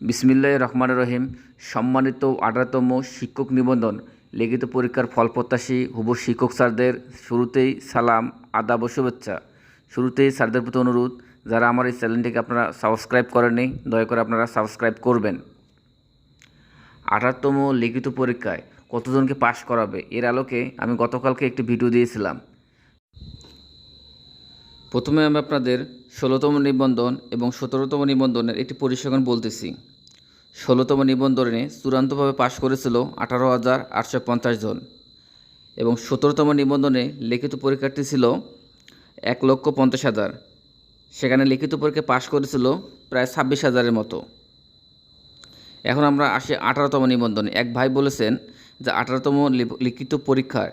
বিসমিল্লাহ রহমান রহিম। সম্মানিত আঠারোতম শিক্ষক নিবন্ধন, লিখিত পরীক্ষার ফল প্রত্যাশী হুব শিক্ষক স্যারদের শুরুতেই সালাম, আদাব শুভেচ্ছা। শুরুতেই স্যারদের প্রতি অনুরোধ, যারা আমার এই চ্যানেলটিকে আপনারা সাবস্ক্রাইব করেননি, দয়া করে আপনারা সাবস্ক্রাইব করবেন। আঠারোতম লিখিত পরীক্ষায় কতজনকে পাশ করাবে, এর আলোকে আমি গতকালকে একটি ভিডিও দিয়েছিলাম। প্রথমে আমি আপনাদের ষোলোতম নিবন্ধন এবং সতেরোতম নিবন্ধনের একটি পরিসংখ্যান বলতেছি। ষোলোতম নিবন্ধনে চূড়ান্তভাবে পাশ করেছিল আঠারো হাজার আটশো পঞ্চাশ জন এবং সতেরোতম নিবন্ধনে লিখিত পরীক্ষার্থী ছিল এক লক্ষ পঞ্চাশ হাজার। সেখানে লিখিত পরীক্ষা পাশ করেছিল প্রায় ছাব্বিশ হাজারের মতো। এখন আমরা আসি আঠারোতম নিবন্ধনে। এক ভাই বলেছেন যে আঠারোতম লিখিত পরীক্ষার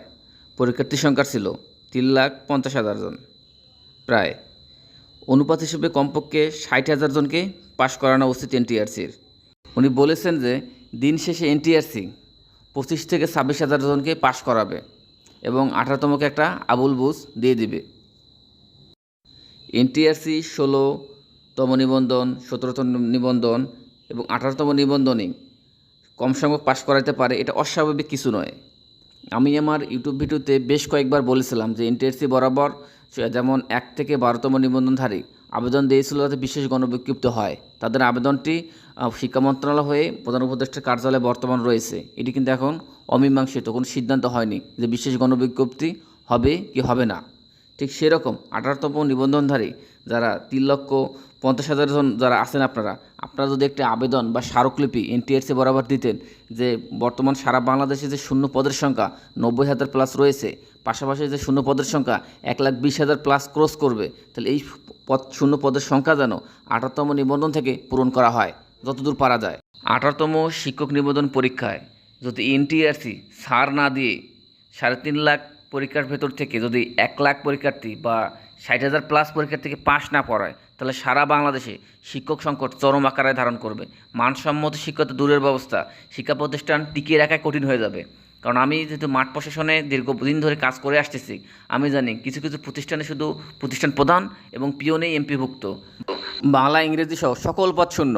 পরীক্ষার্থী সংখ্যা ছিল তিন লাখ পঞ্চাশ হাজার জন। প্রায় অনুপাত হিসেবে কমপক্ষে ষাট হাজার জনকে পাশ করানো উচিত এনটিআরসির। উনি বলেছেন যে, দিন শেষে এনটিআরসি পঁচিশ থেকে ছাব্বিশ হাজার জনকে পাশ করাবে এবং আঠারোতমকে একটা আবুল বুঝ দিয়ে দিবে। এনটিআরসি ষোলোতম নিবন্ধন, সতেরোতম নিবন্ধন এবং আঠারোতম নিবন্ধনই কম সংখ্যক পাশ করাতে পারে, এটা অস্বাভাবিক কিছু নয়। আমি আমার ইউটিউব ভিডিওতে বেশ কয়েকবার বলেছিলাম যে এনটিএসসি বরাবর যেমন এক থেকে বারোতম নিবন্ধনধারী আবেদন দিয়েছিল যাতে বিশেষ গণবিজ্ঞপ্তি হয়। তাদের আবেদনটি শিক্ষা মন্ত্রণালয় হয়ে প্রধান উপদেষ্টার কার্যালয়ে বর্তমান রয়েছে। এটি কিন্তু এখন অমীমাংসিত, কোনো সিদ্ধান্ত হয়নি যে বিশেষ গণবিজ্ঞপ্তি হবে কি হবে না। ঠিক সেরকম আঠারোতম নিবন্ধনধারী যারা তিন লক্ষ পঞ্চাশ হাজার জন যারা আছেন আপনারা আপনারা যদি একটি আবেদন বা স্মারকলিপি এনটিএসসি বরাবর দিতেন যে বর্তমান সারা বাংলাদেশে যে শূন্য পদের সংখ্যা নব্বই হাজার প্লাস রয়েছে পাশাপাশি যে শূন্য পদের সংখ্যা এক লাখ বিশ হাজার প্লাস ক্রস করবে, তাহলে এই পদ, শূন্য পদের সংখ্যা যেন আঠারোতম নিবন্ধন থেকে পূরণ করা হয়, যতদূর পারা যায়। আঠারোতম শিক্ষক নিবন্ধন পরীক্ষায় যদি এনটিআরসি ছাড় না দিয়ে সাড়ে তিন লাখ পরীক্ষার ভেতর থেকে যদি এক লাখ পরীক্ষার্থী বা ষাট হাজার প্লাস পরীক্ষার্থীকে পাশ না পড়ায়, তাহলে সারা বাংলাদেশে শিক্ষক সংকট চরম আকারে ধারণ করবে। মানসম্মত শিক্ষা দূরের ব্যবস্থা, শিক্ষা প্রতিষ্ঠান টিকিয়ে রাখা কঠিন হয়ে যাবে। কারণ আমি যেহেতু মাঠ প্রশাসনে দীর্ঘদিন ধরে কাজ করে আসতেছি আমি জানি কিছু কিছু প্রতিষ্ঠানে শুধু প্রতিষ্ঠান প্রধান এবং পিওনেই এমপিভুক্ত বাংলা ইংরেজি সহ সকল পদ শূন্য।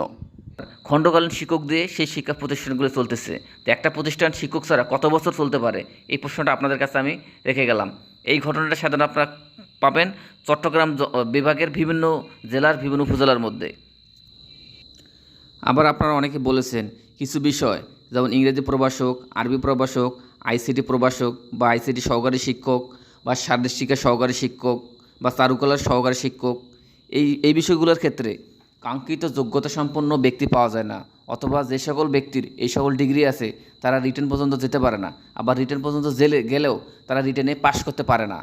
খণ্ডকালীন শিক্ষক দিয়ে সেই শিক্ষা প্রতিষ্ঠানগুলো চলতেছে। তো একটা প্রতিষ্ঠান শিক্ষক ছাড়া কত বছর চলতে পারে? এই প্রশ্নটা আপনাদের কাছে আমি রেখে গেলাম। এই ঘটনাটা সাধারণত আপনারা পাবেন চট্টগ্রাম বিভাগের বিভিন্ন জেলার বিভিন্ন উপজেলার মধ্যে। আবার আপনারা অনেকে বলেছেন কিছু বিষয় যেমন ইংরেজি প্রভাষক, আরবি প্রভাষক, আইসিটি প্রভাষক বা আইসিটি সহকারী শিক্ষক বা শারীরিক সহকারী শিক্ষক বা চারুকলার সহকারী শিক্ষক। এই এই বিষয়গুলোর ক্ষেত্রে কাঙ্ক্ষিত যোগ্যতা সম্পন্ন ব্যক্তি পাওয়া যায় না অথবা যে সকল ব্যক্তির এই সকল ডিগ্রি আছে তারা রিটার্ন পর্যন্ত যেতে পারে না আবার রিটার্ন পর্যন্ত জেলে, গেলেও তারা রিটেনে পাশ করতে পারে না।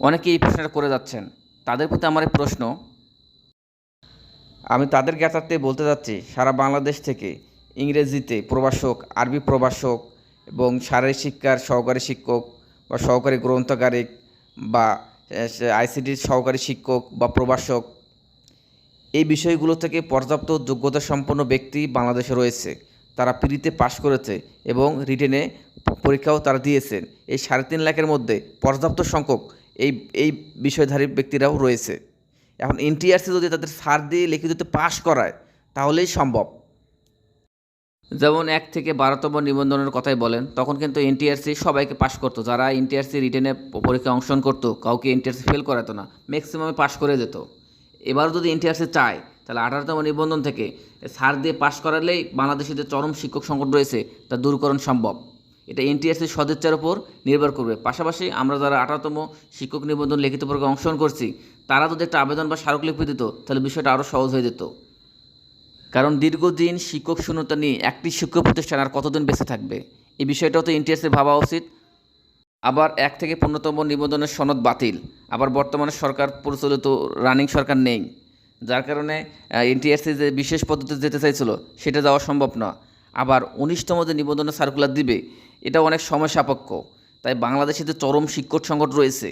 অনেকে এই প্রশ্নটা করে যাচ্ছেন। তাদের প্রতি আমার প্রশ্ন, আমি তাদের জ্ঞাতার্থে বলতে যাচ্ছি, সারা বাংলাদেশ থেকে ইংরেজিতে প্রভাষক, আরবি প্রভাষক এবং শারীরিক শিক্ষার সহকারী শিক্ষক বা সহকারী গ্রন্থকারিক বা আইসিডির সহকারী শিক্ষক বা প্রভাষক। এই বিষয়গুলো থেকে পর্যাপ্ত যোগ্যতা সম্পন্ন ব্যক্তি বাংলাদেশে রয়েছে। তারা পিড়িতে পাশ করেছে এবং রিটেনে পরীক্ষাও তারা দিয়েছেন। এই সাড়ে তিন লাখের মধ্যে পর্যাপ্ত সংখ্যক এই এই বিষয়ধারী ব্যক্তিরাও রয়েছে। এখন এনটিআরসি যদি তাদের সার দিয়ে লিখিততে পাশ করায়, তাহলেই সম্ভব। যেমন এক থেকে বারোতম নিবন্ধনের কথাই বলেন, তখন কিন্তু এনটিআরসি সবাইকে পাশ করতো। যারা এনটিআরসি রিটেনে পরীক্ষায় অংশগ্রহণ করতো, কাউকে এনটিআরসি ফেল করাতো না ম্যাক্সিমামে পাশ করে যেত। এবারও যদি এনটিআরসি চায়, তাহলে আঠারোতম নিবন্ধন থেকে সার দিয়ে পাশ করালেই বাংলাদেশে যে চরম শিক্ষক সংকট রয়েছে, তা দূরকরণ সম্ভব। এটা এনটিআরসির সদিচ্ছার উপর নির্ভর করবে। পাশাপাশি আমরা যারা আঠারোতম শিক্ষক নিবন্ধন লিখিত পরীক্ষায় অংশগ্রহণ করছি, তারা যদি একটা আবেদন বা স্মারকলিপি দিত, তাহলে বিষয়টা আরও সহজ হয়ে যেত। কারণ দীর্ঘদিন শিক্ষক শূন্যতা নিয়ে একটি শিক্ষক প্রতিষ্ঠান আর কতদিন বেঁচে থাকবে? এই বিষয়টাও তো এনটিএসের ভাবা উচিত। আবার এক থেকে পূর্ণতম নিবন্ধনের সনদ বাতিল। আবার বর্তমানে সরকার পরিচালিত রানিং সরকার নেই। যার কারণে এনটিএসসি যে বিশেষ পদ্ধতিতে যেতে চাইছিল, সেটা যাওয়া সম্ভব না। আবার উনিশতম যে নিবন্ধনের সার্কুলার দিবে এটা অনেক সময় সাপেক্ষ তাই বাংলাদেশে যে চরম শিক্ষক সংকট রয়েছে,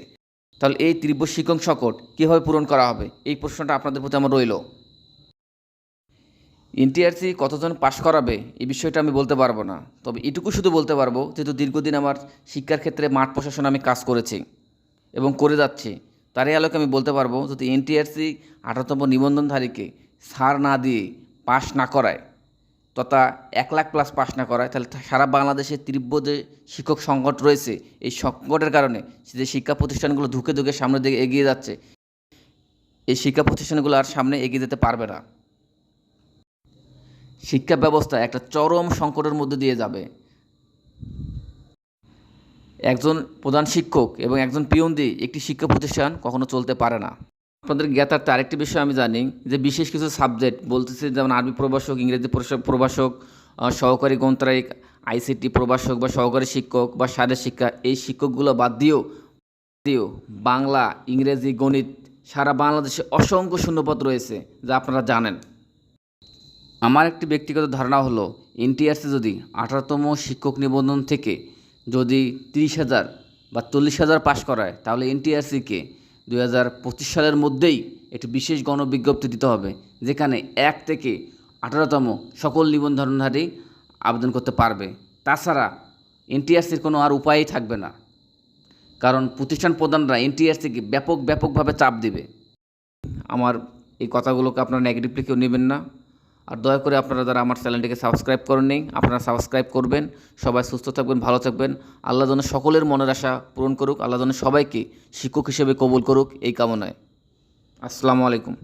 তাহলে এই তীব্র শিক্ষক সংকট কীভাবে পূরণ করা হবে? এই প্রশ্নটা আপনাদের প্রতি আমার রইল। এনটিআরসি কতজন পাশ করাবে, এই বিষয়টা আমি বলতে পারব না। তবে এটুকু শুধু বলতে পারব যেহেতু দীর্ঘদিন আমার শিক্ষার ক্ষেত্রে মাঠ প্রশাসন আমি কাজ করেছি এবং করে যাচ্ছি, তারই আলোকে আমি বলতে পারব যদি এনটিআরসি আঠারোতম নিবন্ধনধারীকে ছাড় না দিয়ে পাশ না করায়, তথা এক লাখ প্লাস পাশ না করায়, তাহলে সারা বাংলাদেশে তীব্র যে শিক্ষক সংকট রয়েছে, এই সংকটের কারণে যে শিক্ষা প্রতিষ্ঠানগুলো ধুকে ধুকে সামনের দিকে এগিয়ে যাচ্ছে, এই শিক্ষা প্রতিষ্ঠানগুলো আর সামনে এগিয়ে যেতে পারবে না। শিক্ষা ব্যবস্থা একটা চরম সংকটের মধ্যে দিয়ে যাবে। একজন প্রধান শিক্ষক এবং একজন পিয়ন দিয়ে একটি শিক্ষা প্রতিষ্ঠান কখনো চলতে পারে না। আপনাদের জ্ঞাতার্থে আরেকটি বিষয় আমি জানি, যে বিশেষ কিছু সাবজেক্ট বলতেছে, যেমন আরবি প্রভাষক, ইংরেজি প্রভাষক- সহকারী গ্রন্থায়িক আইসিটি প্রভাষক বা সহকারী শিক্ষক বা শারীরিক শিক্ষা, এই শিক্ষকগুলো বাদ দিয়েও দিয়েও বাংলা, ইংরেজি, গণিত সারা বাংলাদেশে অসংখ্য শূন্যপদ রয়েছে, যা আপনারা জানেন। আমার একটি ব্যক্তিগত ধারণা হলো, এনটিআরসি যদি আঠারোতম শিক্ষক নিবন্ধন থেকে যদি তিরিশ হাজার বা চল্লিশ হাজার পাশ করায়, তাহলে এনটিআরসিকে দুই হাজার পঁচিশ সালের মধ্যেই একটি বিশেষ গণবিজ্ঞপ্তি দিতে হবে, যেখানে এক থেকে আঠারোতম সকল নিবন্ধনধারী আবেদন করতে পারবে। তাছাড়া এনটিআরসির কোনো আর উপায়ই থাকবে না, কারণ প্রতিষ্ঠান প্রধানরা এনটিআরসিকে ব্যাপক, ব্যাপকভাবে চাপ দিবে। আমার এই কথাগুলোকে আপনারা নেগেটিভলি কেউ নেবেন না। আর দয়া করে আপনারা যারা আমার চ্যানেলটিকে সাবস্ক্রাইব করেন করেননি, আপনারা সাবস্ক্রাইব করবেন। সবাই সুস্থ থাকবেন, ভালো থাকবেন। আল্লাহ যেন সকলের মনের আশা পূরণ করুক, আল্লাহ যেন সবাইকে শিক্ষক হিসেবে কবুল করুক, এই কামনায়। আসসালামু আলাইকুম।